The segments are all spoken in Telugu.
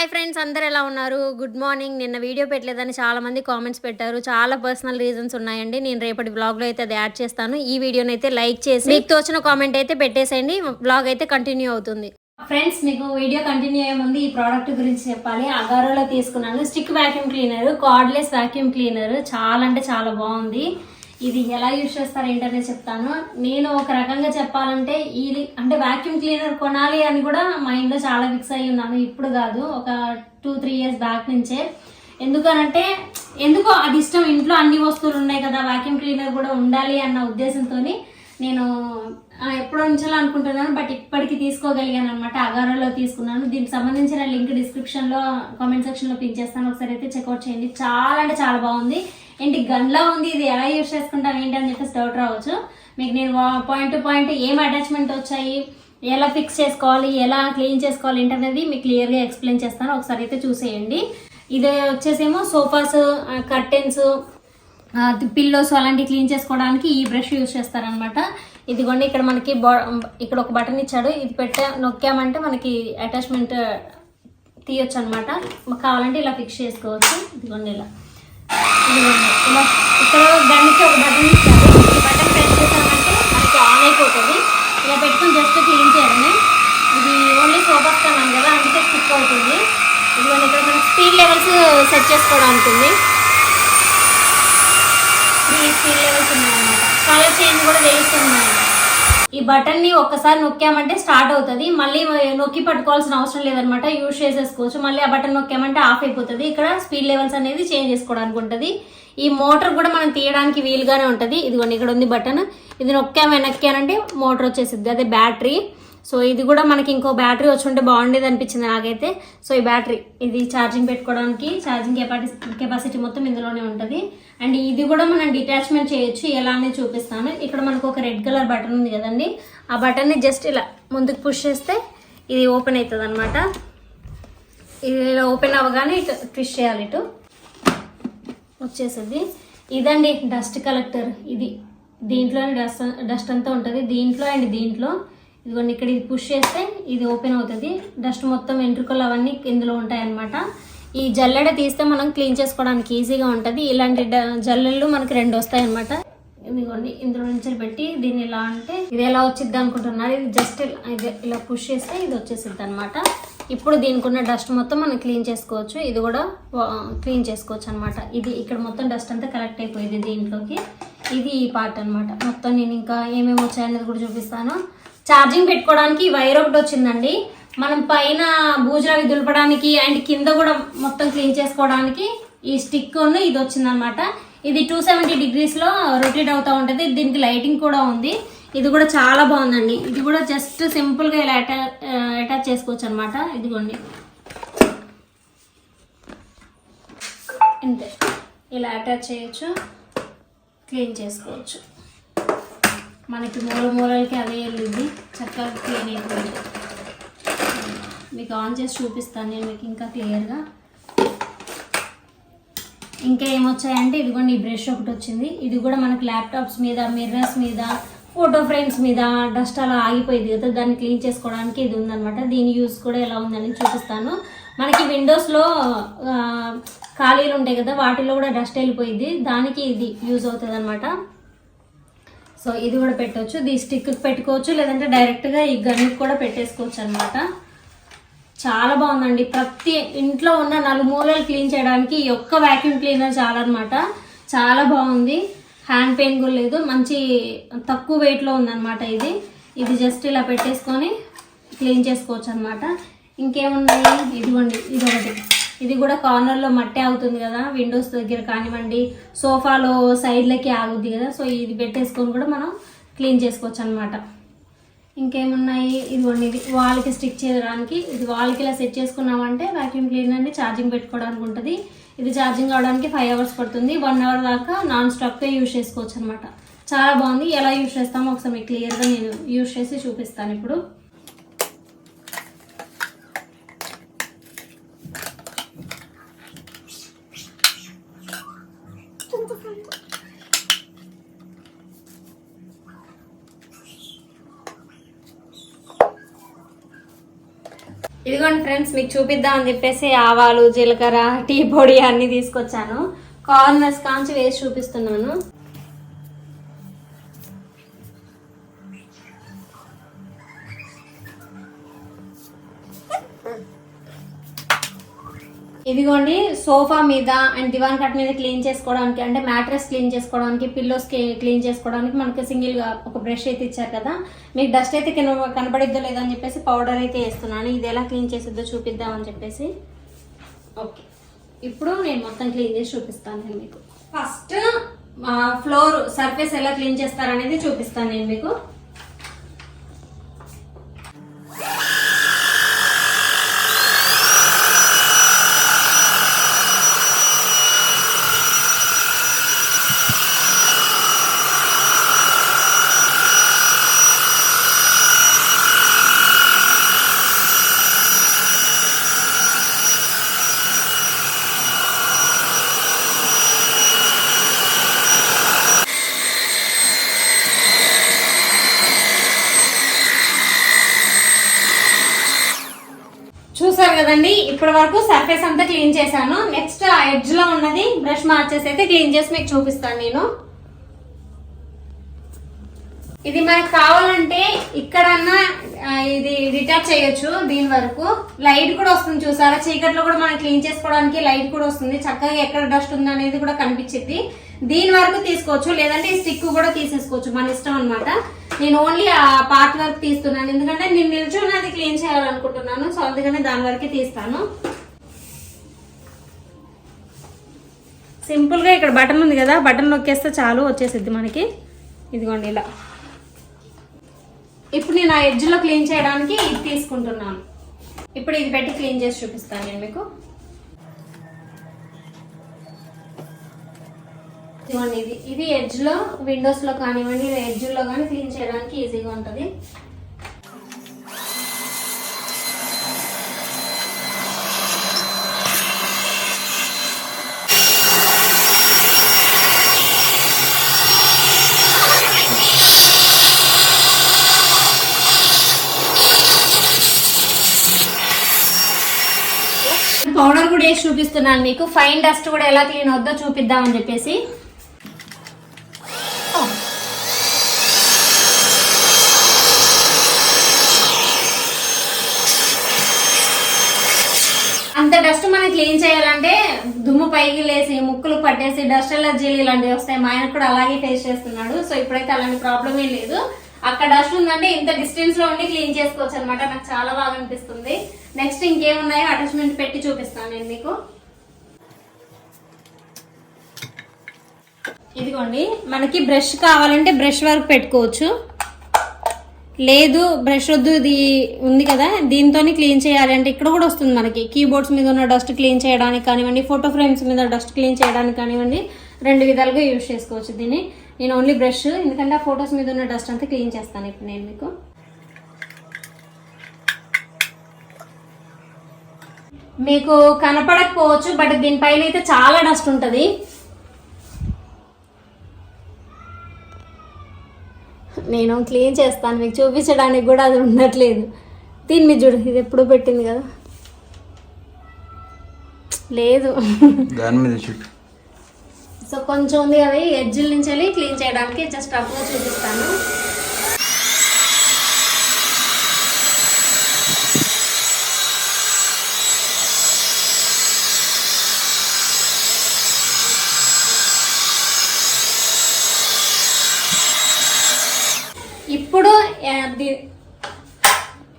హాయ్ ఫ్రెండ్స్ అందరు ఎలా ఉన్నారు? Good morning. నిన్న వీడియో పెట్టలేదని చాలామంది కామెంట్స్ పెట్టారు. చాలా పర్సనల్ రీజన్స్ ఉన్నాయండి. నేను రేపటి వ్లాగ్లో అయితే అది యాడ్ చేస్తాను. ఈ వీడియోని అయితే లైక్ చేసి మీకు తోచిన కామెంట్ అయితే పెట్టేసేయండి. బ్లాగ్ అయితే కంటిన్యూ అవుతుంది. ఫ్రెండ్స్ మీకు వీడియో కంటిన్యూ అయ్యే ముందు ఈ ప్రోడక్ట్ గురించి చెప్పాలి. అగారోలో తీసుకున్నాను. Stick vacuum cleaner cordless vacuum cleaner చాలా అంటే చాలా బాగుంది. ఇది ఎలా యూజ్ చేస్తారు ఏంటనే చెప్తాను. నేను ఒక రకంగా చెప్పాలంటే ఇది అంటే వాక్యూమ్ క్లీనర్ కొనాలి అని కూడా మైండ్లో చాలా ఫిక్స్ అయ్యి ఉన్నాను. ఇప్పుడు కాదు ఒక టూ త్రీ ఇయర్స్ బ్యాక్ నుంచే. ఎందుకనంటే ఎందుకో అది ఇష్టం. ఇంట్లో అన్ని వస్తువులు ఉన్నాయి కదా వాక్యూమ్ క్లీనర్ కూడా ఉండాలి అన్న ఉద్దేశంతో నేను ఎప్పుడు ఎప్పుడో అనుకుంటున్నాను బట్ ఇప్పటికి తీసుకోగలిగాను అనమాట అగారాలో తీసుకున్నాను. దీనికి సంబంధించిన లింక్ డిస్క్రిప్షన్లో కామెంట్ సెక్షన్లో పిన్ చేస్తాను. ఒకసారి అయితే చెక్అవుట్ చేయండి. చాలా అంటే చాలా బాగుంది. ఏంటి గన్లా ఉంది ఇది ఎలా యూస్ చేసుకుంటాను ఏంటి అని చెప్పేసి డౌట్ రావచ్చు. మీకు నేను పాయింట్ టు పాయింట్ ఏం అటాచ్మెంట్ వచ్చాయి ఎలా ఫిక్స్ చేసుకోవాలి ఎలా క్లీన్ చేసుకోవాలి ఏంటనేది మీకు క్లియర్గా ఎక్స్ప్లెయిన్ చేస్తాను. ఒకసారి అయితే చూసేయండి. ఇది వచ్చేసేమో సోఫాస్ కర్టెన్స్ పిల్లోస్ అలాంటివి క్లీన్ చేసుకోవడానికి ఈ బ్రష్ యూజ్ చేస్తారనమాట ఇదిగోండి ఇక్కడ మనకి ఇక్కడ ఒక బటన్ ఇచ్చాడు. ఇది పెట్టా నొక్కామంటే మనకి అటాచ్మెంట్ తీయొచ్చు అనమాట కావాలంటే ఇలా ఫిక్స్ చేసుకోవచ్చు. ఇదిగోండి ఇలా. ఇలా ఇక్కడ దానికి ఒక బటన్ ఇస్తారు ఈ బటన్ ప్రెస్ చేసామంటే మనకి ఆన్ అయిపోతుంది. ఇలా పెట్టుకుని జస్ట్ క్లీన్ చేయడమే. ఇది ఓన్లీ సోఫాస్ కన్నాం కదా అందుకే స్టిక్ అవుతుంది. ఇదిగోండి ఇక్కడ మనం స్పీడ్ లెవెల్స్ సెట్ చేసుకోవడానికి ఉంది. త్రీ స్పీడ్ లెవెల్స్ ఉన్నాయన్నమాట. కలర్ చేంజ్ కూడా తెలుస్తుంది ఈ బటన్ని ఒక్కసారి నొక్కామంటే స్టార్ట్ అవుతుంది. మళ్ళీ నొక్కి పట్టుకోవాల్సిన అవసరం లేదనమాట యూజ్ చేసేసుకోవచ్చు. మళ్ళీ ఆ బటన్ నొక్కామంటే ఆఫ్ అయిపోతుంది. ఇక్కడ స్పీడ్ లెవెల్స్ అనేది చేంజ్ చేసుకోవడానికి ఉంటుంది. ఈ మోటార్ కూడా మనం తీయడానికి వీలుగానే ఉంటుంది. ఇదిగోండి ఇక్కడ ఉంది బటన్. ఇది నొక్కాము వెనక్కానంటే మోటార్ వచ్చేసిద్ది. అదే బ్యాటరీ. సో ఇది కూడా మనకి ఇంకో బ్యాటరీ వచ్చి ఉంటే బాగుండేది అనిపించింది నాకైతే. సో ఈ బ్యాటరీ ఇది ఛార్జింగ్ పెట్టుకోవడానికి ఛార్జింగ్ కెపాటి కెపాసిటీ మొత్తం ఇందులోనే ఉంటుంది. అండ్ ఇది కూడా మనం డిటాచ్మెంట్ చేయొచ్చు ఎలా అనేది చూపిస్తాను. ఇక్కడ మనకు ఒక రెడ్ కలర్ బటన్ ఉంది కదండి. ఆ బటన్ని జస్ట్ ఇలా ముందుకు పుష్ చేస్తే ఇది ఓపెన్ అవుతుంది అనమాట ఇది ఇలా ఓపెన్ అవ్వగానే ఇటు ట్విస్ట్ చేయాలి ఇటు. వచ్చేసింది. ఇదండి డస్ట్ కలెక్టర్ ఇది దీంట్లోనే డస్ట్ డస్ట్ అంతా ఉంటుంది. దీంట్లో అండ్ దీంట్లో ఇదిగోండి ఇక్కడ ఇది పుష్ చేస్తే ఇది ఓపెన్ అవుతుంది. డస్ట్ మొత్తం వెంట్రుకలు అవన్నీ ఇందులో ఉంటాయి అన్నమాట ఈ జల్లెడ తీస్తే మనం క్లీన్ చేసుకోవడానికి ఈజీగా ఉంటుంది. ఇలాంటి డ- జల్లెళ్ళు మనకి రెండు వస్తాయన్నమాట. ఇదిగోండి ఇందులో నుంచి పెట్టి దీన్ని ఇలా అంటే ఇది ఎలా వచ్చింది అనుకుంటున్నారు? ఇది జస్ట్ ఇది ఇలా పుష్ చేస్తే ఇది వచ్చేసిద్ది అనమాట ఇప్పుడు దీనికి ఉన్న డస్ట్ మొత్తం మనం క్లీన్ చేసుకోవచ్చు. ఇది కూడా క్లీన్ చేసుకోవచ్చు అనమాట ఇది ఇక్కడ మొత్తం డస్ట్ అంతా కలెక్ట్ అయిపోయింది దీంట్లోకి. ఇది ఈ పార్ట్ అన్నమాట. మొత్తం నేను ఇంకా ఏమేమి వచ్చాయనేది కూడా చూపిస్తాను. ఛార్జింగ్ పెట్టుకోవడానికి వైర్ ఒకటి వచ్చిందండి. మనం పైన బూజులవి దులపడానికి అండ్ కింద కూడా మొత్తం క్లీన్ చేసుకోవడానికి ఈ స్టిక్ ఇది వచ్చిందనమాట ఇది టూ సెవెంటీ డిగ్రీస్లో రొటేట్ అవుతూ ఉంటుంది. దీనికి లైటింగ్ కూడా ఉంది. ఇది కూడా చాలా బాగుందండి. ఇది కూడా జస్ట్ సింపుల్గా ఇలా అటా అటాచ్ చేసుకోవచ్చు అనమాట ఇదిగోండి. ఇంతే. ఇలా అటాచ్ చేయొచ్చు. క్లీన్ చేసుకోవచ్చు. మనకి మూల మూలలకి అదే వెళ్ళింది. చక్కగా క్లీన్ అయిపోయింది. మీకు ఆన్ చేసి చూపిస్తాను నేను మీకు ఇంకా క్లియర్గా. ఇంకా ఏమొచ్చాయంటే ఇదిగోండి ఈ బ్రష్ ఒకటి వచ్చింది. ఇది కూడా మనకి ల్యాప్టాప్స్ మీద మిర్రర్స్ మీద ఫోటో ఫ్రేమ్స్ మీద డస్ట్ అలా ఆగిపోయింది కదా దాన్ని క్లీన్ చేసుకోవడానికి ఇది ఉందన్నమాట. దీని యూస్ కూడా ఎలా ఉందని చూపిస్తాను. మనకి విండోస్లో ఖాళీలు ఉంటాయి కదా వాటిలో కూడా డస్ట్ వెళ్ళిపోయింది. దానికి ఇది యూజ్ అవుతుంది అనమాట సో ఇది కూడా పెట్టవచ్చు దీ స్టిక్ పెట్టుకోవచ్చు లేదంటే డైరెక్ట్గా ఈ గన్కి కూడా పెట్టేసుకోవచ్చు అనమాట చాలా బాగుందండి. ప్రతి ఇంట్లో ఉన్న నలుమూలలు క్లీన్ చేయడానికి ఈ ఒక్క వ్యాక్యూమ్ క్లీనర్ చాలన్నమాట అనమాట చాలా బాగుంది. హ్యాండ్ పెయిన్ కూడా లేదు. మంచి తక్కువ వెయిట్లో ఉందన్నమాట ఇది. ఇది జస్ట్ ఇలా పెట్టేసుకొని క్లీన్ చేసుకోవచ్చు అనమాట ఇంకేమున్నాయి? ఇదిగోండి. ఇది ఒకటి ఇది కూడా కార్నర్లో మట్టి ఆగుతుంది కదా విండోస్ దగ్గర కానివ్వండి సోఫాలో సైడ్లకి ఆగుద్ది కదా సో ఇది పెట్టేసుకొని కూడా మనం క్లీన్ చేసుకోవచ్చు అనమాట ఇంకేమున్నాయి? ఇదిగోండి ఇది వాల్కి స్టిక్ చేయడానికి ఇది వాల్కి ఇలా సెట్ చేసుకున్నామంటే వాక్యూమ్ క్లీనర్ని ఛార్జింగ్ పెట్టుకోవడానికి ఉంటుంది. ఇది ఛార్జింగ్ అవడానికి ఫైవ్ అవర్స్ పడుతుంది. వన్ అవర్ దాకా నాన్ స్టాప్గా యూజ్ చేసుకోవచ్చు అనమాట చాలా బాగుంది. ఎలా యూజ్ చేస్తామో ఒకసారి మీకు క్లియర్గా నేను యూజ్ చేసి చూపిస్తాను ఇప్పుడు. ఇదిగోండి ఫ్రెండ్స్ మీకు చూపిద్దాం అని చెప్పేసి ఆవాలు జీలకర్ర టీ పొడి అన్ని తీసుకొచ్చాను. కార్నర్స్ కాంచి వేసి చూపిస్తున్నాను. ఇదిగోండి సోఫా మీద అండ్ దివాన్ కట్ మీద క్లీన్ చేసుకోవడానికి అంటే మ్యాట్రెస్ క్లీన్ చేసుకోవడానికి పిల్లోస్ క్లీన్ చేసుకోవడానికి మనకి సింగిల్గా ఒక బ్రష్ అయితే ఇచ్చారు కదా. మీకు డస్ట్ అయితే కిన- కనబడిద్దో లేదో అని చెప్పేసి పౌడర్ అయితే వేస్తున్నాను. ఇది ఎలా క్లీన్ చేసిద్దో చూపిద్దాం అని చెప్పేసి. ఓకే. ఇప్పుడు నేను మొత్తం క్లీన్ చేసి చూపిస్తాను నేను మీకు. ఫస్ట్ ఫ్లోర్ సర్ఫేస్ ఎలా క్లీన్ చేస్తారనేది చూపిస్తాను నేను మీకు చూసారు కదండి ఇప్పటి వరకు సర్ఫేస్ అంతా క్లీన్ చేశాను. నెక్స్ట్ ఆ ఎడ్జ్లో ఉన్నది బ్రష్ మార్చేసి అయితే క్లీన్ చేసి మీకు చూపిస్తాను నేను. ఇది మనకు కావాలంటే ఇక్కడన్నా ఇది డిటాచ్ చేయొచ్చు దీని వరకు. లైట్ కూడా వస్తుంది చూసారా? చీకట్లో కూడా మనం క్లీన్ చేసుకోవడానికి లైట్ కూడా వస్తుంది. చక్కగా ఎక్కడ డస్ట్ ఉంది అనేది కూడా కనిపించింది. దీని వరకు తీసుకోవచ్చు. లేదంటే ఈ స్టిక్ కూడా తీసేసుకోవచ్చు. మన ఇష్టం అనమాట నేను ఓన్లీ ఆ పార్ట్ వరకు తీస్తున్నాను. ఎందుకంటే నేను నిల్చున్నది అది క్లీన్ చేయాలనుకుంటున్నాను. సో అందుకనే దాని వరకే తీస్తాను. సింపుల్గా ఇక్కడ బటన్ ఉంది కదా బటన్ నొక్కేస్తే చాలు వచ్చేసిద్ది మనకి. ఇదిగోండి ఇలా. ఇప్పుడు నేను ఆ ఎడ్జ్లో క్లీన్ చేయడానికి ఇది తీసుకుంటున్నాను. ఇప్పుడు ఇది పెట్టి క్లీన్ చేసి చూపిస్తాను నేను మీకు. ఇదిగోండి ఇది ఇది ఎడ్జ్లో విండోస్లో కానివ్వండి ఎడ్జ్ కానీ క్లీన్ చేయడానికి ఈజీగా ఉంటుంది. పౌడర్ కూడా వేసి చూపిస్తున్నాను మీకు. ఫైన్ డస్ట్ కూడా ఎలా క్లీన్ అవుద్దో చూపిద్దామని చెప్పేసి. అంత డస్ట్ మనం క్లీన్ చేయాలంటే దుమ్ము పైకి లేసి ముక్కులు పట్టేసి డస్ట్ ఎలర్జీలు ఇలాంటివి వస్తాయి. మా ఆయన కూడా అలాగే ఫేస్ చేస్తున్నాడు. సో ఇప్పుడైతే అలాంటి ప్రాబ్లమే ఏం లేదు. అక్కడ డస్ట్ ఉందంటే ఇంత డిస్టెన్స్లో ఉండి క్లీన్ చేసుకోవచ్చు అనమాట నాకు చాలా బాగా అనిపిస్తుంది. నెక్స్ట్ ఇంకేమున్నాయో అటాచ్మెంట్ పెట్టి చూపిస్తాను నేను మీకు. ఇదిగోండి మనకి బ్రష్ కావాలంటే బ్రష్ వరకు పెట్టుకోవచ్చు. లేదు బ్రష్ వద్దు ఇది ఉంది కదా దీంతో క్లీన్ చేయాలి అంటే ఇక్కడ కూడా వస్తుంది మనకి. కీబోర్డ్స్ మీద ఉన్న డస్ట్ క్లీన్ చేయడానికి కానివ్వండి ఫోటో ఫ్రేమ్స్ మీద డస్ట్ క్లీన్ చేయడానికి కానివ్వండి రెండు విధాలుగా యూజ్ చేసుకోవచ్చు దీన్ని. నేను ఓన్లీ బ్రష్ ఎందుకంటే ఆ ఫొటోస్ మీద ఉన్న డస్ట్ అంతా క్లీన్ చేస్తాను ఇప్పుడు నేను మీకు. మీకు కనపడకపోవచ్చు బట్ దీనిపైన అయితే చాలా డస్ట్ ఉంటుంది. నేను క్లీన్ చేస్తాను మీకు చూపించడానికి కూడా అది ఉండట్లేదు. దీని మీద చూడు ఇది ఎప్పుడు పెట్టింది కదా. లేదు. దాని మీద సో కొంచెం ఉంది కదా ఈ నుంచి వెళ్ళి క్లీన్ చేయడానికి జస్ట్ అప్లో చూపిస్తాను. ఇప్పుడు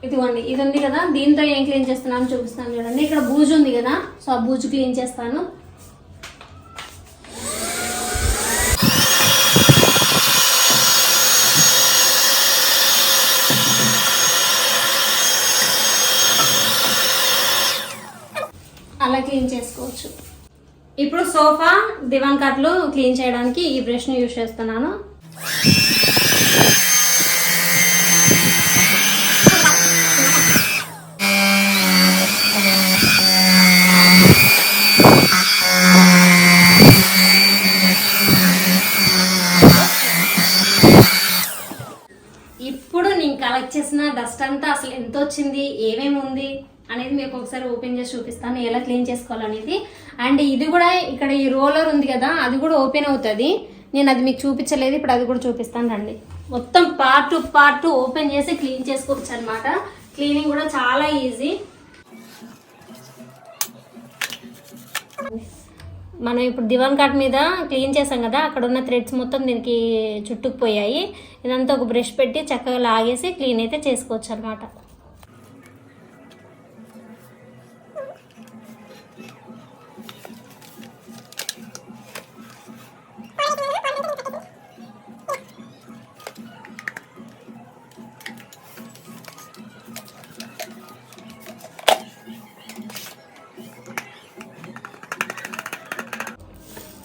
ఇదిగోండి ఇది ఉంది కదా దీంతో ఏం క్లీన్ చేస్తున్నాను చూపిస్తాను చూడండి. ఇక్కడ బూజు ఉంది కదా సో ఆ బూజు క్లీన్ చేస్తాను అలా క్లీన్ చేసుకోవచ్చు ఇప్పుడు సోఫా దివాన్ కట్లు క్లీన్ చేయడానికి ఈ బ్రష్ని యూజ్ చేస్తున్నాను. ఇప్పుడు నేను కలెక్ట్ చేసిన డస్ట్ అంతా అసలు ఎంత వచ్చింది ఏమేమి ఉంది అనేది మీకు ఒకసారి ఓపెన్ చేసి చూపిస్తాను. ఎలా క్లీన్ చేసుకోవాలనేది. అండ్ ఇది కూడా ఇక్కడ ఈ రోలర్ ఉంది కదా అది కూడా ఓపెన్ అవుతుంది. నేను అది మీకు చూపించలేదు ఇప్పుడు అది కూడా చూపిస్తాను రండి. మొత్తం పార్ట్ టు పార్ట్ ఓపెన్ చేసి క్లీన్ చేసుకోవచ్చు అనమాట క్లీనింగ్ కూడా చాలా ఈజీ. మనం ఇప్పుడు దివాన్ కాట్ మీద క్లీన్ చేసాం కదా అక్కడ ఉన్న థ్రెడ్స్ మొత్తం దీనికి చుట్టుకుపోయాయి. ఇదంతా ఒక బ్రష్ పెట్టి చక్కగా లాగేసి క్లీన్ అయితే చేసుకోవచ్చు అనమాట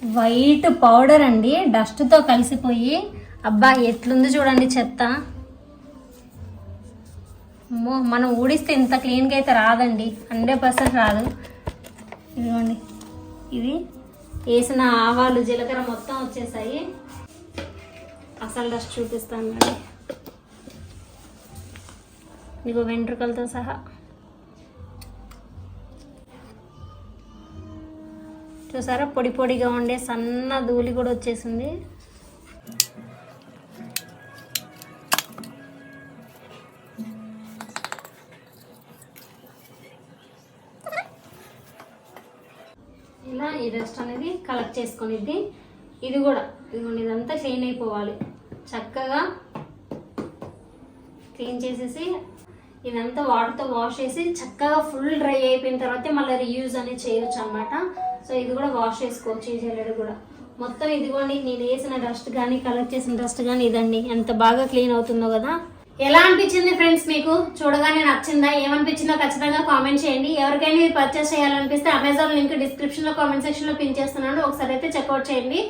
వైట్ పౌడర్ అండి. డస్ట్తో కలిసిపోయి. అబ్బా ఎట్లుంది చూడండి చెత్త. అమ్మో మనం ఊడిస్తే ఇంత క్లీన్గా అయితే రాదండి. హండ్రెడ్ పర్సెంట్ రాదు. ఇదిగోండి. ఇది వేసిన ఆవాలు జీలకర్ర మొత్తం వచ్చేసాయి. అసలు డస్ట్ చూపిస్తాను ఇదిగో వెంట్రుకలతో సహా. చూసారా? పొడి పొడిగా ఉండే సన్న ధూళి కూడా వచ్చేసింది. ఇలా ఈ డస్ట్ అనేది కలెక్ట్ చేసుకునిద్ది. ఇది కూడా ఇదిగోండి ఇదంతా క్లీన్ అయిపోవాలి. చక్కగా క్లీన్ చేసేసి ఇదంతా వాటర్తో వాష్ చేసి చక్కగా ఫుల్ డ్రై అయిపోయిన తర్వాత మళ్ళీ రీయూజ్ అనేది చేయొచ్చు అనమాట సో ఇది కూడా వాష్ చేసుకోవచ్చు ఈ జల్లెడ కూడా. మొత్తం ఇదిగోండి నేను వేసిన డస్ట్ కానీ కలెక్ట్ చేసిన డస్ట్ కానీ ఇదండి. ఎంత బాగా క్లీన్ అవుతుందో కదా. ఎలా అనిపించింది ఫ్రెండ్స్ మీకు? చూడగానే నచ్చిందా? ఏమనిపించిందో ఖచ్చితంగా కామెంట్ చేయండి. ఎవరికైనా ఇది పర్చేస్ చేయాలనిపిస్తే అమెజాన్ లింక్ డిస్క్రిప్షన్లో కామెంట్ సెక్షన్లో పిన్ చేస్తున్నాను. ఒకసారి అయితే చెక్అవుట్ చేయండి.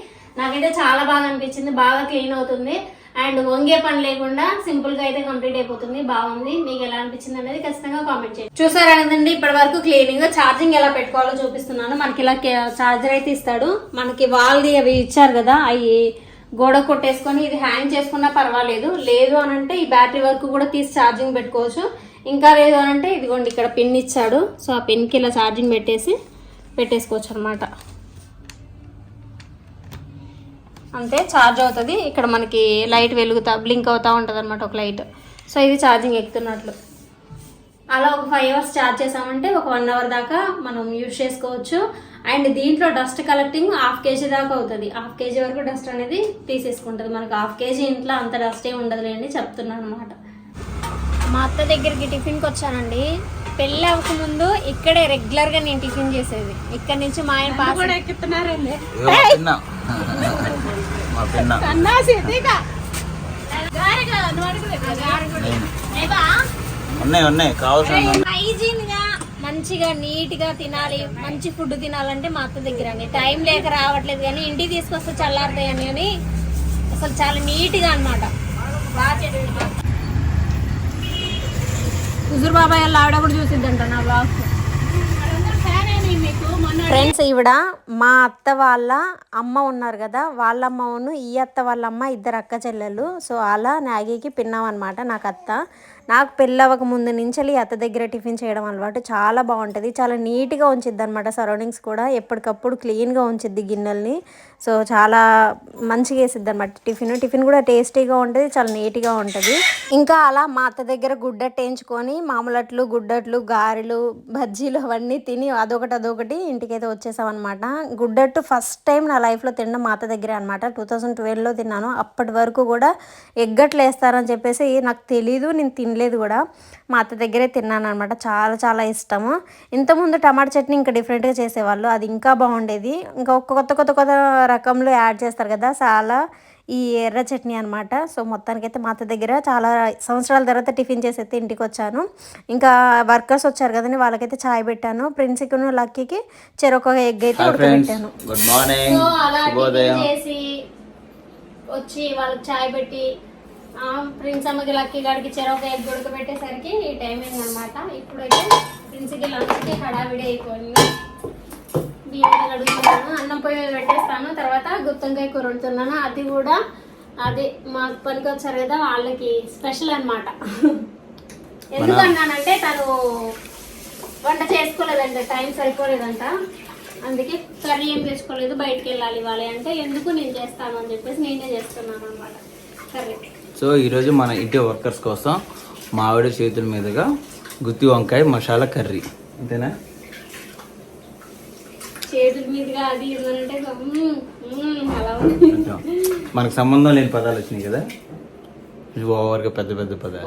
నాకైతే చాలా బాగా అనిపించింది. బాగా క్లీన్ అవుతుంది. అండ్ వంగే పని లేకుండా సింపుల్గా అయితే కంప్లీట్ అయిపోతుంది బాగుంది. మీకు ఎలా అనిపించింది అనేది ఖచ్చితంగా కామెంట్ చేయండి. చూసారా కదండి ఇప్పటి వరకు క్లీనింగ్ ఛార్జింగ్ ఎలా పెట్టుకోవాలో చూపిస్తున్నాను. మనకి ఇలా ఛార్జర్ అయితే ఇస్తాడు. మనకి వాళ్ళది అవి ఇచ్చారు కదా అవి గోడ కొట్టేసుకొని ఇది హ్యాంగ్ చేసుకున్నా పర్వాలేదు. లేదు అని అంటే ఈ బ్యాటరీ వరకు కూడా తీసి ఛార్జింగ్ పెట్టుకోవచ్చు. ఇంకా లేదు అని అంటే ఇదిగోండి ఇక్కడ పిన్ ఇచ్చాడు. సో ఆ పిన్కి ఇలా ఛార్జింగ్ పెట్టేసి పెట్టేసుకోవచ్చు అనమాట అంతే ఛార్జ్ అవుతుంది. ఇక్కడ మనకి లైట్ వెలుగుతా బ్లింక్ అవుతూ ఉంటుంది అనమాట ఒక లైట్ సో ఇది ఛార్జింగ్ ఎక్కుతున్నట్లు. అలా ఒక ఫైవ్ అవర్స్ ఛార్జ్ చేసామంటే ఒక వన్ అవర్ దాకా మనం యూజ్ చేసుకోవచ్చు. అండ్ దీంట్లో డస్ట్ కలెక్టింగ్ హాఫ్ కేజీ దాకా అవుతుంది. హాఫ్ కేజీ వరకు డస్ట్ అనేది తీసేసుకుంటుంది. మనకు హాఫ్ కేజీ ఇంట్లో అంత డస్టే ఏమి ఉండదులేండి చెప్తున్నాను అనమాట మా అత్త దగ్గరికి టిఫిన్కి వచ్చానండి పెళ్ళి అవ్వకముందు ఇక్కడే రెగ్యులర్గా నేను టిఫిన్ చేసేది. ఇక్కడ నుంచి మా ఆయన పాస్ ఉన్నాయి ఉన్నాయి. కావాల్సిన హైజీన్గా మంచిగా నీట్గా తినాలి మంచి ఫుడ్ తినాలంటే మా అత్త దగ్గర అండి. టైం లేక రావట్లేదు కానీ ఇంటికి తీసుకొస్తే చల్లారుతాయని కానీ అసలు చాలా నీట్గా అనమాట హుజూర్ బాబాయ్ వాళ్ళ ఆవిడ కూడా చూసిద్దంట నా బ్లాగ్ ఫ్రెండ్స్ ఈవిడ మా అత్త వాళ్ళ అమ్మ ఉన్నారు కదా వాళ్ళ అమ్మను ఈ అత్త వాళ్ళ అమ్మ ఇద్దరు అక్క చెల్లెలు. సో అలా నాగికి పిన్నాం అనమాట నాకు అత్త. నాకు పెళ్ళవక ముందు నుంచి ఈ అత్త దగ్గర టిఫిన్ చేయడం అలవాటు చాలా బాగుంటుంది. చాలా నీట్గా ఉంచిద్ది అనమాట సరౌండింగ్స్ కూడా. ఎప్పటికప్పుడు క్లీన్గా ఉంచిద్ది గిన్నెల్ని. సో చాలా మంచిగా వేసిద్ది అనమాట టిఫిన్. టిఫిన్ కూడా టేస్టీగా ఉంటుంది చాలా నీట్గా ఉంటుంది. ఇంకా అలా మా అత్త దగ్గర గుడ్డట్టు వేయించుకొని మామూలట్లు గుడ్డట్లు గారెలు బజ్జీలు అవన్నీ తిని అదొకటి అదొకటి ఇంటికైతే వచ్చేసామన్నమాట. గుడ్డట్టు ఫస్ట్ టైం నా లైఫ్లో తినడం మా అత్త దగ్గరే అనమాట టూ థౌజండ్ ట్వెల్వ్లో తిన్నాను. అప్పటి వరకు కూడా ఎగ్గట్లు వేస్తారని చెప్పేసి నాకు తెలీదు. నేను తినలేదు కూడా. మా అత్త దగ్గరే తిన్నాను అనమాట చాలా చాలా ఇష్టము. ఇంతకుముందు టమాటా చట్నీ ఇంకా డిఫరెంట్గా చేసేవాళ్ళు. అది ఇంకా బాగుండేది. ఇంకా ఒక కొత్త కొత్త కొత్త రకంలో యాడ్ చేస్తారు కదా చాలా ఈ ఎర్ర చట్నీ అనమాట సో మొత్తానికైతే మా అత్త దగ్గర చాలా సంవత్సరాల తర్వాత టిఫిన్ చేసి అయితే ఇంటికి వచ్చాను. ఇంకా వర్కర్స్ వచ్చారు కదండి వాళ్ళకైతే చాయ్ పెట్టాను. ప్రిన్సికును లక్కీకి చెరొక ఎగ్ అయితే ఉడకబెట్టాను. Good morning. చేసి వచ్చి వాళ్ళకి చాయ్ పెట్టి ప్రిన్స్ అమ్మకి లక్కీ గాడికి చెరొక ఎగ్ ఉడకబెట్టేసరికి ఈ టైం అయిందనమాట ఇప్పుడైతే ప్రిన్స్కి లంచ్కి హడావిడి అయిపోయింది. బియ్యం కడుగుతున్నాను అన్నం పొయ్యి మీద పెట్టేస్తాను తర్వాత గుత్తంకాయ కూర వండుతున్నాను. అది కూడా అది మా పనికి వచ్చారు కదా వాళ్ళకి స్పెషల్ అనమాట ఎందుకు అన్నానంటే తను వంట చేసుకోలేదంట టైం సరిపోలేదంట. అందుకే కర్రీ ఏం చేసుకోలేదు బయటికి వెళ్ళాలి ఇవ్వాలి అంటే ఎందుకు నేను చేస్తాను అని చెప్పేసి నేనే చేస్తున్నాను అనమాట కర్రీ సో ఈరోజు మన ఇంటి వర్కర్స్ కోసం మామిడి చేతుల మీదుగా గుత్తి వంకాయ మసాలా కర్రీ. అంతేనా? మనకు సంబంధం లేని పదాలు వచ్చినాయి కదా? ఓవర్గా పెద్ద పెద్ద పదాలు.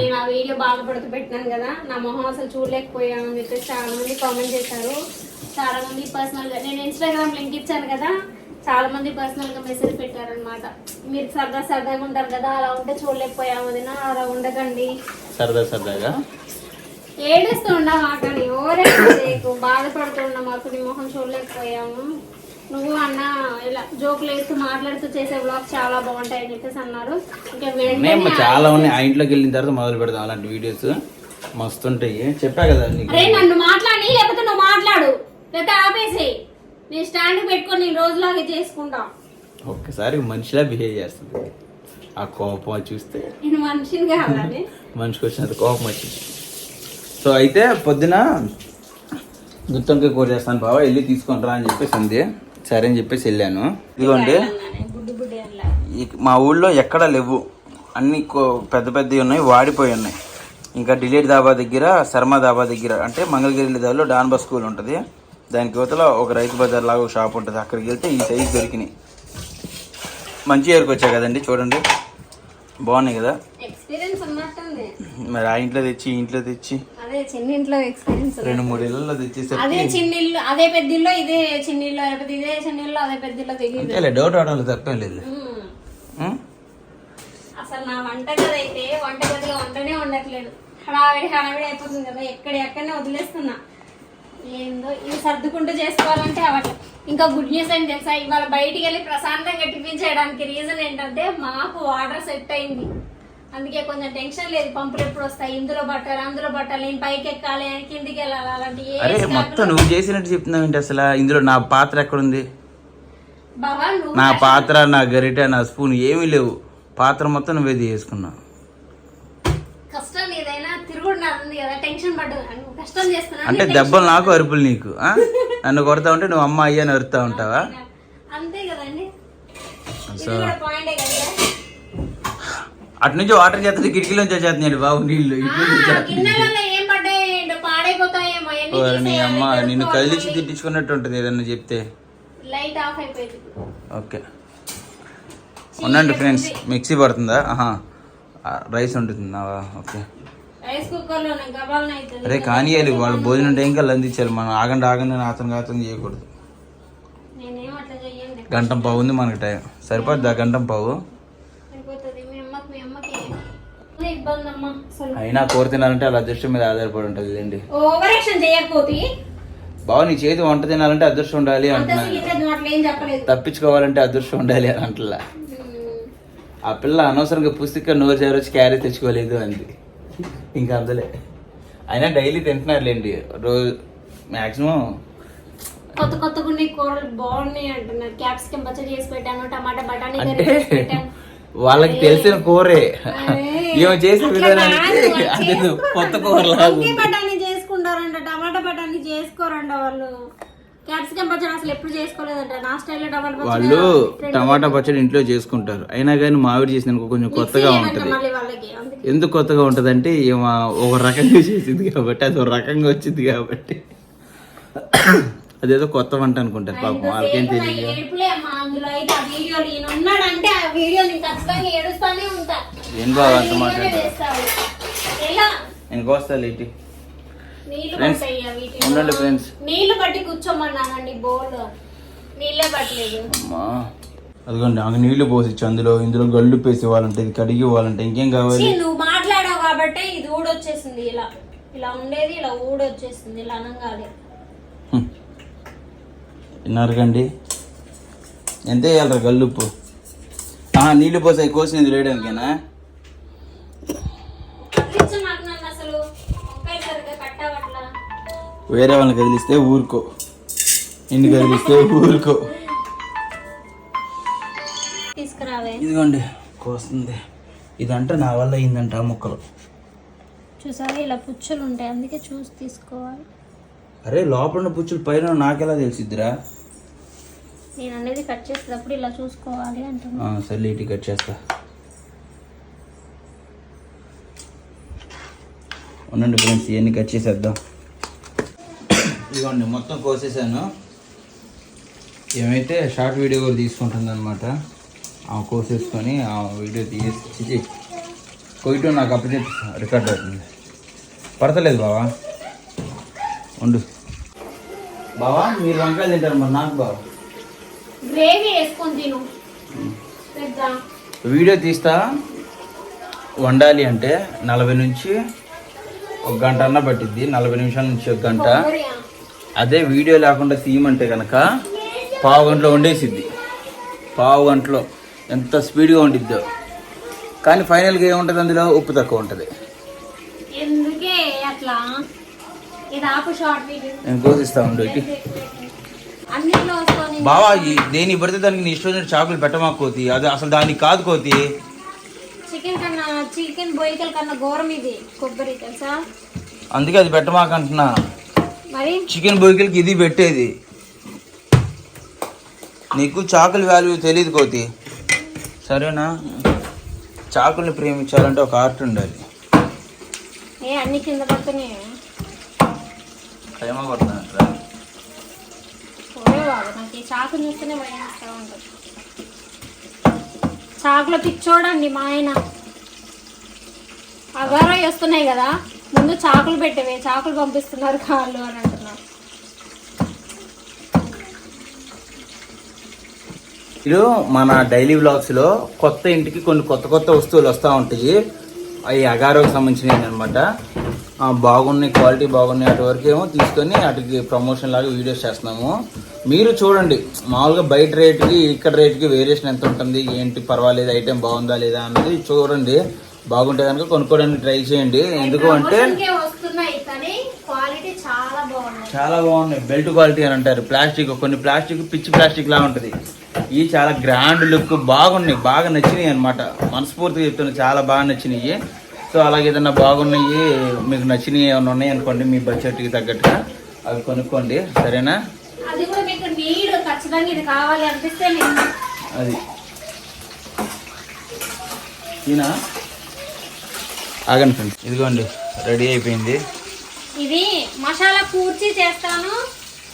నేను ఆ వీడియో బాధపడుతూ పెట్టినాను కదా నా మొహం అసలు చూడలేకపోయాను అని చెప్పేసి చాలా మంది కామెంట్ చేశారు. చాలా మంది పర్సనల్గా నేను ఇన్స్టాగ్రామ్ లింక్ ఇచ్చాను కదా చాలా మంది పర్సనల్గా మెసేజ్ పెట్టారనమాట మీరు సరదా సరదాగా ఉంటారు కదా అలా ఉంటే చూడలేకపోయాము వదినా అలా ఉండకండి. సరదా సరదాగా? ఏడుస్తూ ఉన్నాం అక్కడి ఓవరేషన్ చేయకు బాధపడుతూ ఉన్నాం అసలు నీ మొహం చూడలేకపోయాము. నువ్వు అన్న ఇలా జోకులు వేస్తూ మాట్లాడుతూ చేసే బ్లాగ్ చాలా బాగుంటాయి అని చెప్పేసి అన్నారు. ఇంకా మేము చాలా ఉన్నాయి. ఆ ఇంట్లోకి వెళ్ళిన తర్వాత మొదలు పెడదాం. అలాంటి వీడియోస్ మస్తు ఉంటాయి చెప్పా కదా నీకు. నన్ను మాట్లాడి లేకపోతే నువ్వు మాట్లాడు. లేకపోతే ఆపేసి నేను స్టాండ్ పెట్టుకొని నేను రోజులాగే చేసుకుంటా. ఒక్కసారి మనిషిలా బిహేవ్ చేస్తుంది. ఆ కోపం చూస్తే నేను మనిషిని మనిషికి వచ్చినంత కోపం వచ్చింది. సో అయితే పొద్దున గుత్తొంకాయ కూర చేస్తాను బావ వెళ్ళి తీసుకొని రా అని చెప్పేసి ఉంది. సరే అని చెప్పేసి వెళ్ళాను. ఇదిగోండి. మా ఊళ్ళో ఎక్కడ లేవు. అన్ని పెద్ద పెద్దవి ఉన్నాయి వాడిపోయి ఉన్నాయి. ఇంకా డిలేట్ దాబా దగ్గర శర్మ దాబా దగ్గర అంటే మంగళగిరి దాబాలో డాన్బా స్కూల్ ఉంటుంది. దానికి యువతల ఒక రైతు బజార్ లాగా ఒక షాప్ ఉంటుంది. అక్కడికి వెళ్తే ఈ సైజు దొరికినాయి. మంచి ఏరుకు వచ్చాయి కదండి చూడండి. బాగున్నాయి కదా? మరి ఆ ఇంట్లో తెచ్చి ఇంట్లో తెచ్చి. అదే చిన్నింట్లో ఎక్స్పీరియన్స్ రెండు మూడు అదే అదే ఇదే లేకపోతే ఇదే అదే తెలియదు. అంతేలే డౌట్ అవడంలో తప్పేం లేదు? అసలు నా వంట గది అయితే వంట గదిలో వంటనే ఉండట్లేదు హడావిడి హడావిడి అయిపోతుంది కదా ఎక్కడ ఎక్కడనే వదిలేస్తున్నా. ఏందో ఇవి సర్దుకుంటూ చేసుకోవాలంటే అవట్లేదు ఇంకా గుడ్ న్యూస్ ఏంటి తెలుసా? ఇవాళ బయటికి వెళ్ళి ప్రశాంతంగా టిఫిన్ చేయడానికి రీజన్ ఏంటంటే మాకు వాటర్ సెట్ అయింది. అందుకే కొంచెం టెన్షన్ లేదు పంపులు ఎప్పుడు వస్తాయి? ఇందులో బట్టాలి అందులో బట్టాలి నేను పైకి ఎక్కాలి అని కిందికి వెళ్ళాలి అలాంటి అరే మొత్తం నువ్వు చేసినట్టు చెప్తున్నావు ఏంటి అసలు? ఇందులో నా పాత్ర ఎక్కడుంది? నా పాత్ర నా గరిటె నా స్పూన్ ఏమీ లేవు. పాత్ర మొత్తం నువ్వే తీసుకున్నావు కష్టం ఏదైనా తిరుగుడు నాది కదా టెన్షన్ పడ్డది. అంటే దెబ్బలు నాకు అరుపులు నీకు? నన్ను కొడతా ఉంటే నువ్వు అమ్మ అయ్యా అని అరుతా ఉంటావా? సో అటు నుంచి వాటర్ చేస్తే కిటికీలో నుంచి వచ్చేస్తున్నాడు బాబు నీళ్ళు. నీ అమ్మ నిన్ను. కదిలించి తిట్టించుకున్నట్టు ఉంటుంది ఏదన్నా చెప్తే. ఓకే. ఉండండి ఫ్రెండ్స్ మిక్సీ పడుతుందా? ఆహా. రైస్ ఉంటుందా? ఓకే. అరే కానీయాలి వాళ్ళు భోజనం టైం కల్లా అందించాలి మనం ఆగండి ఆగండి ఆతం ఆతం చేయకూడదు. గంటం పావు ఉంది మనకి టైం. సరిపోద్ది ఆ గంటం పావు? అయినా కూర తినాలంటే అలా అదృష్టం మీద ఆధారపడి ఉంటుంది లేండి. బావ నీ చేతి వంట తినాలంటే అదృష్టం ఉండాలి అంత అంటున్నా సీరియస్ నువ్వు అట్లా ఏం చెప్పలేదు. తప్పించుకోవాలంటే అదృష్టం ఉండాలి అని అంటలా. ఆ పిల్ల అనవసరంగా పుస్తక నోరు చేరొచ్చి క్యారీ తెచ్చుకోలేదు అంది. ఇంకా అందులే అయినా డైలీ తింటున్నారులేండి. రోజు మ్యాక్సిమం కొత్త కొత్త కొన్ని కూరలు బాగున్నాయి అంటున్నారు. క్యాప్సికం పచ్చడి చేసి పెట్టాను టమాటా బఠానీ కర్రీ అంటే చేసి పెట్టాను. వాళ్ళకి తెలిసిన కూరే. ఏమో చేసే అట్లా విధానానికి అదే కొత్త కూరలాగా చేసుకుంటారంట టమాటా బఠానీ చేసుకోరంట వాళ్ళు. పచ్చడి అసలు ఎప్పుడు చేసుకోలేదంట. నా స్టైల్లో టమాటా పచ్చడి వాళ్ళు టమాటా పచ్చడి ఇంట్లో చేసుకుంటారు. అయినా కానీ మామిడి చేసిన కొంచెం కొత్తగా ఉంటుంది. మళ్ళీ వాళ్ళకి అందుకే. ఎందుకు కొత్తగా ఉంటుంది అంటే ఒక రకంగా చేసింది కాబట్టి అది ఒక రకంగా వచ్చింది కాబట్టి. అదేదో కొత్త వంట అనుకుంటారు పాపం వాళ్ళకేం తెలియదు ఏడుపులే అమ్మా అందులో అయితే ఆ వీడియోలు ఈయన ఉన్నాడంటే ఆ వీడియో నేను ఖచ్చితంగా ఏడుస్తానే ఉంటా. ఏం ఆ అంత. ఎలా? ఇంకోస్తా లేటి. వీటిలో. ఉండండి ఫ్రెండ్స్ నీళ్ళు పట్టి కూర్చోమన్నానండి బోల్ నీళ్ళే పట్టలేదు. అమ్మా. అదిగోండి ఆమె నీళ్ళు పోసిచ్చు అందులో ఇందులో గల్లు పేసి ఇవ్వాలంటే ఇది కడిగి ఇవ్వాలంటే ఇంకేం కావాలి? నువ్వు మాట్లాడావు కాబట్టి ఇది ఊడొచ్చేసింది ఇలా. ఇలా ఉండేది ఇలా ఊడొచ్చేసింది ఇలా అనంగానే. హ్మ్. విన్నారు కండి. ఎంత వేయాలరా గల్లుప్పు? నీళ్ళు పోసాయి కోసినది వేయడానికేనా వేరే వాళ్ళని కదిలిస్తే ఊరుకో. నిన్ను కదిలిస్తే ఊరుకో. ఇదిగోండి కోస్తుంది. ఇదంటే నా వల్ల అయిందంట ఆ ముక్కలు. చూసారా ఇలా పుచ్చులు ఉంటాయి. అందుకే చూసి తీసుకోవాలి. అరే లోపల ఉన్న పుచ్చులు పైన నాకెలా తెలిసిద్దిరా? నేను అనేది కట్ చేసేటప్పుడు ఇలా చూసుకోవాలి అంటున్నా. ఆ, సర్లే ఇటు కట్ చేస్తా. ఉండండి ఫ్రెండ్స్ ఇవన్నీ కట్ చేసేద్దాం. ఇదిగోండి మొత్తం కోసేసాను. ఏమైతే షార్ట్ వీడియో కూడా తీసుకుంటుంది అనమాట ఆ కోసేసుకొని ఆ వీడియో తీసి కొయ్యటం నాకు అప్డేట్ రికార్డ్ అవుతుంది. పడతలేదు బావా. ఉండు. బావా మీరు వంకాయలు తింటారు మరి నాకు బావా. గ్రేవీ వేసుకొని తిను. వీడియో తీస్తా. వండాలి అంటే నలభై నుంచి ఒక గంట అన్న పట్టిద్ది. నలభై నిమిషాల నుంచి ఒక గంట? అదే వీడియో లేకుండా తీయమంటే కనుక పావు గంటలో వండేసిద్ది. పావు గంటలో ఎంత స్పీడ్గా వండిద్దో. కానీ ఫైనల్గా ఏముంటుంది అందులో? ఉప్పు తక్కువ ఉంటుంది. నేను కోసిస్తా ఉండు బావా దేని పడితే దానికి నీ ఇష్టం చాకులు పెట్టమా కోతి? అది అసలు దానికి కాదు కోతి. చికెన్ కన్నా చికెన్ బొయ్యకల కన్నా ఘోరం ఇది. కొబ్బరి తెలుసా? అందుకే అది పెట్టమాకంటున్నా. చికెన్ బొయ్యలకి ఇది పెట్టేది. నీకు చాకుల వాల్యూ తెలియదు కోతి. సరేనా? చాకుల్ని ప్రేమించాలంటే ఒక ఆర్ట్ ఉండాలి. అన్ని కింద పడుతున్నాయి. చాకు చూస్తేనే చాకులో పిక్ చూడండి మా ఆయన. అగారో వస్తున్నాయి కదా? ముందు చాకులు పెట్టేవే చాకులు పంపిస్తున్నారు కాళ్ళు అని అంటున్నారు ఇది మన డైలీ వ్లాగ్స్లో కొత్త ఇంటికి కొన్ని కొత్త కొత్త వస్తువులు వస్తూ ఉంటాయి. అవి అగారోకి సంబంధించినవి అనమాట బాగున్నాయి క్వాలిటీ బాగున్నాయి అటు వరకు ఏమో తీసుకొని అటుకి ప్రమోషన్ లాగా వీడియోస్ చేస్తున్నాము. మీరు చూడండి మామూలుగా బయట రేటుకి ఇక్కడ రేటుకి వేరియేషన్ ఎంత ఉంటుంది ఏంటి పర్వాలేదు ఐటెం బాగుందా లేదా అన్నది చూడండి. బాగుంటే కనుక కొనుక్కోవడానికి ట్రై చేయండి. ఎందుకు అంటే చాలా బాగున్నాయి. బెల్ట్ క్వాలిటీ అని అంటారు. ప్లాస్టిక్ కొన్ని ప్లాస్టిక్ పిచ్చి ప్లాస్టిక్ లా ఉంటుంది. ఇవి చాలా గ్రాండ్ లుక్ బాగున్నాయి. బాగా నచ్చినాయి అనమాట మనస్ఫూర్తిగా చెప్తున్నా చాలా బాగా నచ్చినాయి. సో అలాగే ఏదన్నా బాగున్నాయి మీకు నచ్చినవి ఏమైనా ఉన్నాయి అనుకోండి మీ బడ్జెట్కి తగ్గట్టుగా అవి కొనుక్కోండి. సరేనా? అది కూడా మీకు నీడ్ ఖచ్చితంగా ఇది కావాలి అనిపిస్తే నేను అది ఈయన ఆగండి ఫ్రెండ్స్ ఇదిగోండి రెడీ అయిపోయింది. ఇది మసాలా కూర్చి చేస్తాను.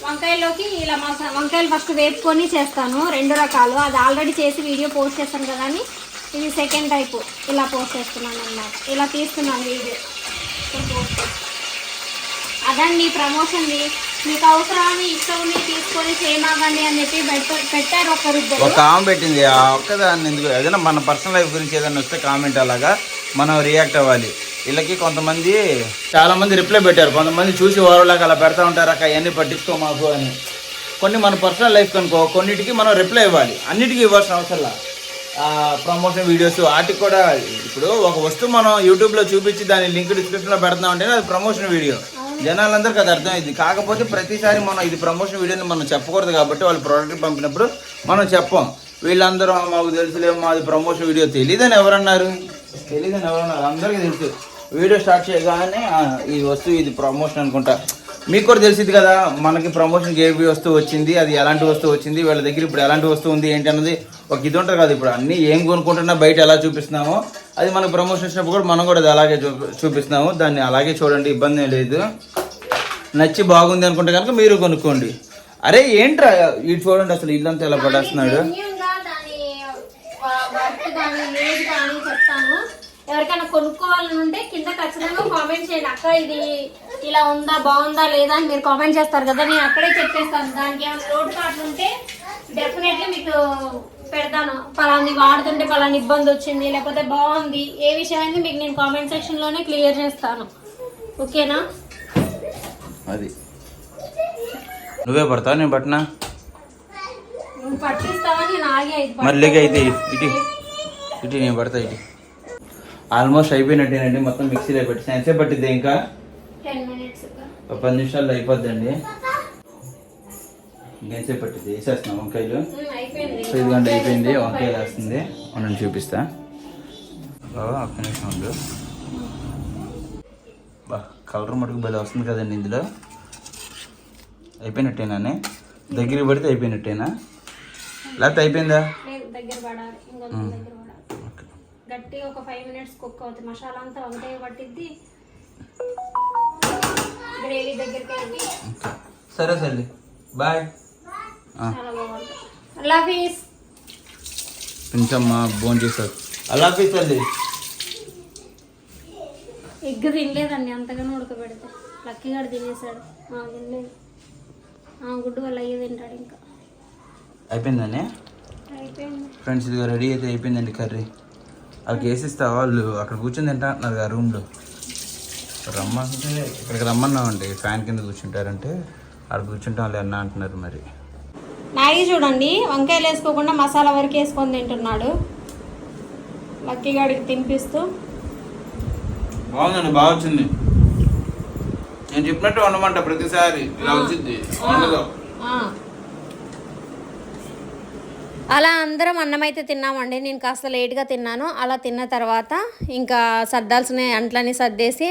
వంకాయలోకి ఇలా మసా వంకాయలు ఫస్ట్ వేపుకొని చేస్తాను. రెండు రకాలు. అది ఆల్రెడీ చేసి వీడియో పోస్ట్ చేస్తాను కదా అని. ఇది సెకండ్ టైప్ ఇలా పోస్ట్ చేస్తున్నాను అన్నమాట. ఇలా తీస్తున్నాను వీడియో పోస్ట్ చేస్తాను. అదండి ప్రమోషన్ది మీకు అవసరాన్ని ఇష్టమని తీసుకొని చేయమాగండి అని చెప్పి పెట్టారు ఒకరు ఒక ఆమె పెట్టింది. ఆ ఒక్కదాన్ని ఎందుకు? ఏదైనా మన పర్సనల్ లైఫ్ గురించి ఏదైనా వస్తే కామెంట్ అలాగా మనం రియాక్ట్ అవ్వాలి. వీళ్ళకి కొంతమంది చాలా మంది రిప్లై పెట్టారు. కొంతమంది చూసి వారులాగా అలా పెడతా ఉంటారు అక్క అవన్నీ పట్టించుకో మాకు అని. కొన్ని మన పర్సనల్ లైఫ్ కనుకో కొన్నిటికి మనం రిప్లై ఇవ్వాలి. అన్నిటికీ ఇవ్వాల్సిన అవసరం ప్రమోషన్ వీడియోస్ వాటికి కూడా ఇప్పుడు ఒక వస్తువు మనం యూట్యూబ్లో చూపించి దాని లింక్ డిస్క్రిప్షన్లో పెడతాం అంటే అది ప్రమోషన్ వీడియో జనాలందరికీ అది అర్థమైంది. కాకపోతే ప్రతిసారి మనం ఇది ప్రమోషన్ వీడియోని మనం చెప్పకూడదు కాబట్టి వాళ్ళు ప్రోడక్ట్ పంపినప్పుడు మనం చెప్పాం. వీళ్ళందరూ మాకు తెలుసులేమో మాది ప్రమోషన్ వీడియో తెలియదని ఎవరన్నారు? తెలియదని ఎవరన్నారు? అందరికీ తెలుసు. వీడియో స్టార్ట్ చేయగానే ఈ వస్తువు ఇది ప్రమోషన్ అనుకుంటా. మీకు కూడా తెలిసింది కదా మనకి ప్రమోషన్కి ఏ వస్తువు వచ్చింది అది ఎలాంటి వస్తువు వచ్చింది వీళ్ళ దగ్గర ఇప్పుడు ఎలాంటి వస్తువు ఉంది ఏంటి అన్నది ఒక ఇది ఉంటుంది కదా ఇప్పుడు. అన్నీ ఏం కొనుక్కుంటున్నా బయట ఎలా చూపిస్తున్నామో అది మనకు ప్రమోషన్ వచ్చినప్పుడు కూడా మనం కూడా అది అలాగే చూపిస్తున్నాము. దాన్ని అలాగే చూడండి ఇబ్బంది ఏం లేదు. నచ్చి బాగుంది అనుకుంటే కనుక మీరు కొనుక్కోండి. అరే ఏంట్రా ఇటు చూడండి అసలు ఇల్లంతా ఎలా పడేస్తున్నాడు. ఎవరికైనా కొనుక్కోవాలని ఉంటే కింద ఖచ్చితంగా కామెంట్ చేయండి. అక్క ఇది ఇలా ఉందా బాగుందా లేదా అని మీరు కామెంట్ చేస్తారు కదా నేను అక్కడే చెప్పేస్తాను దానికి ఏమైనా లోటు పాటలు ఉంటే డెఫినెట్లీ మీకు పెడతాను. పలాంది వాడుతుంటే పలాని ఇబ్బంది వచ్చింది లేకపోతే బాగుంది ఏ విషయాన్ని మీకు నేను కామెంట్ సెక్షన్లోనే క్లియర్ చేస్తాను. ఓకేనా? అది. నువ్వే పడతావు నేను పట్టినా? పట్టిస్తావా? నేను ఆగే ఇది మరి లేక అయితే ఇటు. ఇటు నేను పడతా ఇటు. ఆల్మోస్ట్ అయిపోయినట్టేనండి మొత్తం మిక్సీలో పెట్టి. ఎంతసేపు పట్టిద్ది ఇంకా? ఒక పది నిమిషాల్లో అయిపోద్దండి. ఇంకెంతసేపు పట్టిద్ది? వేసేస్తున్నాం వంకాయలు? సో ఇదిగోండి అయిపోయింది. వంకాయలు వేస్తుంది ఉండండి చూపిస్తా. బావా ఒక్క నిమిషం ఉండు. కలర్ మటుకు భలే వస్తుంది కదండి ఇందులో. అయిపోయినట్టేనా దగ్గరికి పడితే అయిపోయినట్టేనా? లేకపోతే అయిపోయిందా లేదు దగ్గర పడాలి ఇంకొంచెం దగ్గర పడాలి ఓకే గట్టిగా ఒక ఫైవ్ మినిట్స్ కుక్ అవుతుంది. మసాలా అంతా వంకాయ పట్టిద్ది. గ్రేవీ దగ్గరికి ఓకే. సరే సరే బాయ్. చాలా బాగుంటుంది అల్లా పీస్ కొంచెం భోజనం చేస్తారు అలా తల్లి ఎగ్ తినలేదండి అంతగానో ఉడకబెడితే. లక్కీ గారు తినేసాడు తినలేదు. ఆ, గుడ్డు వల్ల అయ్యే తింటాడు ఇంకా. అయిపోయిందని? అయిపోయింది. ఫ్రెండ్స్ ఇదిగో రెడీ అయితే అయిపోయిందండి కర్రీ. వాళ్ళకి వేసిస్తా వాళ్ళు అక్కడ కూర్చొని తింటా అంటున్నారు ఆ రూమ్లో రమ్మంటే ఇక్కడికి రమ్మన్నామండి. ఫ్యాన్ కింద కూర్చుంటారంటే అక్కడ కూర్చుంటాం వాళ్ళు అన్న అంటున్నారు మరి. మ్యాగీ చూడండి వంకాయలు వేసుకోకుండా మసాలా వరకు వేసుకొని తింటున్నాడు. లక్కీ గాడికి తినిపిస్తూ. బాగుందండి బాగా వచ్చింది. నేను చెప్పినట్టు వండమంట ప్రతిసారి. ఇలా వచ్చింది. అలా అందరం అన్నం అయితే తిన్నామండి. నేను కాస్త లేట్గా తిన్నాను. అలా తిన్న తర్వాత ఇంకా సర్దాల్సిన అంట్లని సర్దేసి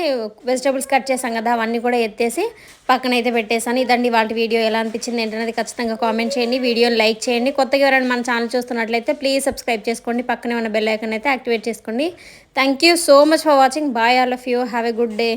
వెజిటబుల్స్ కట్ చేసాం కదా అవన్నీ కూడా ఎత్తేసి పక్కన అయితే పెట్టేశాను. ఇదండి వాటి వీడియో. ఎలా అనిపించింది ఏంటనేది ఖచ్చితంగా కామెంట్ చేయండి. వీడియోని లైక్ చేయండి. కొత్తగా ఎవరైనా మన ఛానల్ చూస్తున్నట్లయితే ప్లీజ్ సబ్స్క్రైబ్ చేసుకోండి. పక్కనే ఉన్న బెల్ ఐకన్ అయితే యాక్టివేట్ చేసుకోండి. Thank you so much for watching. Bye all of you. Have a good day.